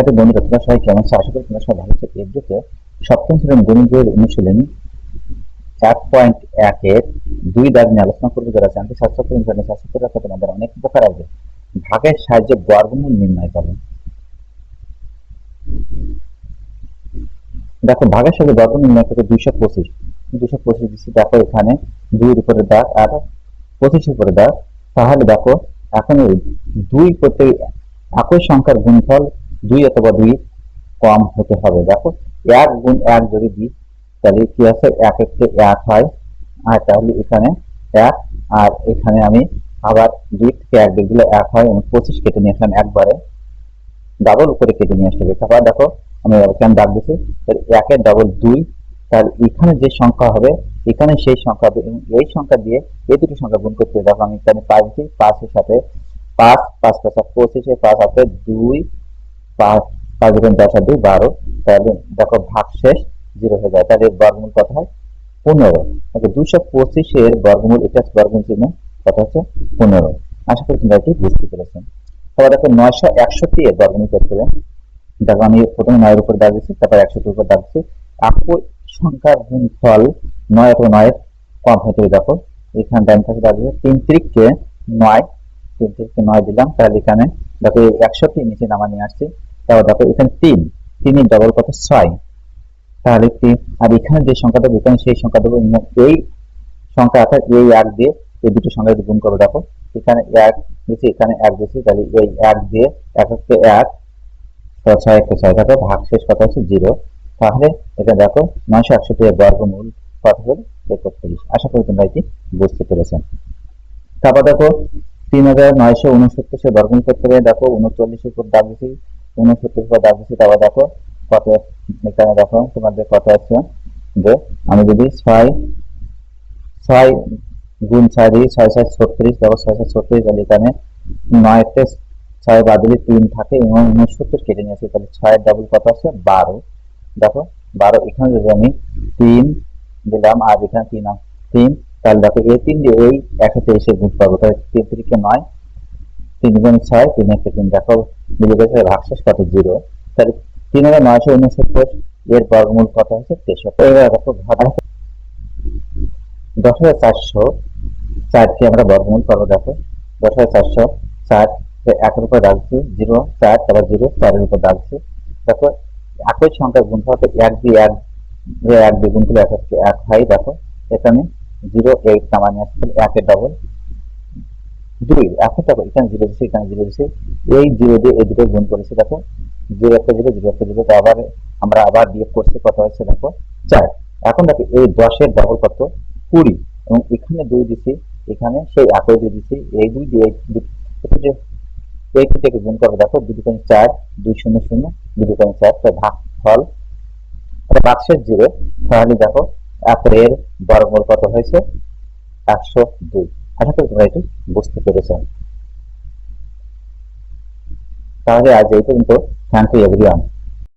সাথে বন্ধুরা তোমরা সবাই কেমন আছো? আশা করি তোমরা সবাই ভালো আছো। এফডিতে সপ্তম শ্রেণির গণিতের অনুশীলনী চার পয়েন্ট একের দুই দাগ নিয়ে আলোচনা করব। যারা চ্যানেলটি সাবস্ক্রাইব করেন চ্যানেল সাবস্ক্রাইব করে তোমাদের অনেক উপকার আসবে। ভাগের সাহায্যে বর্গমূল নির্ণয় করো। দেখো, ভাগের সাথে বর্গমূল নির্ণয় করতে দুইশো পঁচিশ। দুইশো পঁচিশ দিচ্ছি, দেখো এখানে দুইয়ের উপরে দাগ আর পঁচিশের উপরে দাগ। তাহলে দেখো, এখন দুই করতে একই সংখ্যার গুণফল দুই অথবা দুই কম হতে হবে। দেখো, এক গুণ এক যদি দিই তাহলে কি আছে? এক একটু এক হয়। আর তাহলে এখানে এক, আর এখানে আমি আবার দুই এক দিলে এক হয় আমি পঁচিশ কেটে নিয়ে আসলাম একবারে। ডাবল করে কেটে নিয়ে আসতে হবে। তারপর দেখো, আমি কেন দাগ দিচ্ছি তাহলে একের ডাবল দুই, তাহলে এখানে যে সংখ্যা হবে, এখানে সেই সংখ্যা এই সংখ্যা দিয়ে এই দুটি সংখ্যা গুণ করতে দেখো, আমি এখানে পাঁচ দিই পাঁচের সাথে পাঁচ পাঁচ পাঁচ পঁচিশে পাঁচ আছে দুই পাঁচ গুণ দশ আর দুই, বারো। তাহলে দেখো ভাগ শেষ, জিরো হয়ে যায়। তাহলে বর্গমূল কত হয়? পনেরো। দুশো পঁচিশের বর্গমূল, এটা বর্গমূল চিহ্ন, কত হচ্ছে? পনেরো। আশা করি তোমরা এটি বুঝতে পেরেছেন তারপর দেখো নয়শো একষট্টি এর বর্গমূল করতে হবে? দেখো আমি প্রথমে নয়ের উপর দিচ্ছি তারপর একষট্টির উপর দাগ দিচ্ছি একই সংখ্যার গুণফল নয় অথবা নয়ের কম হতে দেখো। এখানে ডান পাশে দাগ তিন তিরিখকে নয়, তিন তিরিখকে নয় দিলাম। তাহলে এখানে দেখো এই নিচে নামা নিয়ে আসছি। তারপর দেখো, এখানে তিন। তিনের ডবল কত? ছয়। তাহলে তিন আর এখানে যে সংখ্যা দেবো এখানে সেই সংখ্যা দেবো এই সংখ্যা অর্থাৎ এই এক দিয়ে এই দুটো সংখ্যা গুণ করব দেখো, এখানে এক দিচ্ছি এখানে এক দিচ্ছি তাহলে এই এক দিয়ে এক হচ্ছে এক ছয় একটা ছয়, দেখো, ভাগ শেষ কথা হচ্ছে জিরো। তাহলে এটা দেখো, নয়শো একষট্টি বর্গমূল কত হলো একত্রিশ। আশা করি তোমরা এটি বুঝতে পেরেছেন তারপর দেখো, তিন হাজার নয়শো উনসত্তর সে বর্গমূল করতে হবে। দেখো, উনচল্লিশের উপর দাগ দিচ্ছি উনসত্তর দাগ দিচ্ছি তারপর দেখো কত এখানে দেখো তোমাদের কত আছে যে আমি যদি ছয় ছয় গুণ ছয় দিই, ছয় ছয় ছত্রিশ, দেখো ছয় ছয় ছত্রিশ, তাহলে এখানে নয়তে ছয় বাদ দিলে তিন থাকে এবং উনসত্তর কেটে নিয়েছি, তাহলে ছয়ের ডাবল কত আছে? বারো। দেখো, বারো, এখানে যদি আমি তিন দিলাম, আর এখানে তিন তিন, তাহলে দেখো এই তিন দিয়ে এই একশো তেইশে গুণ পাবো, তাহলে তিন তিরিকে নয় তিন গুণ ছয় তিন একটা তিন দেখো মিলে গেছে ভাগশেষ কত জিরো। তাহলে তিন হাজার নয়শো উনসত্তর, এর বর্গমূল কত হচ্ছে তেষট্টি এবার দেখো দশ হাজার চারশো চারকে আমরা বর্গমূল করব, দেখো। দশ হাজার চারশো চার একের উপর রাখছি জিরো, চার তারপর জিরো, চারের উপর রাখছি দেখো, একই সংখ্যার গুণফল তো এক দিয়ে এক এক দিয়ে গুণ করলে এক এক হয় দেখো। এখানে জিরো, এইট নামানি আসছে একের ডবল দুই এখন দেখো এখানে জিরো দিচ্ছি এখানে জিরো দিচ্ছে এই জিরো দিয়ে এই দুটো গুণ করেছে, দেখো। জিরো একটা জিরো জিরো একটা জিরো, তো আবার আমরা আবার বিয়োগ করছি, কত হয়েছে, দেখো। চার। এখন দেখো, এই দশের ডবল কত? কুড়ি। এবং এখানে দুই দিছি, এখানে সেই একই দুই দিছি, এই দুই দিয়ে এই থেকে গুণ করব দেখো দুটো কোণ চার, দুই শূন্য শূন্য দুটো কোণ চার তাই ভাগ, ফল। বাক্সের জিরো। তাহলে দেখো, একের বর্গমূল কত হয়েছে? একশো দুই। আশা করি এটি বুঝতে পেরেছ তাহলে আজ এই পর্যন্ত। Thank you everyone.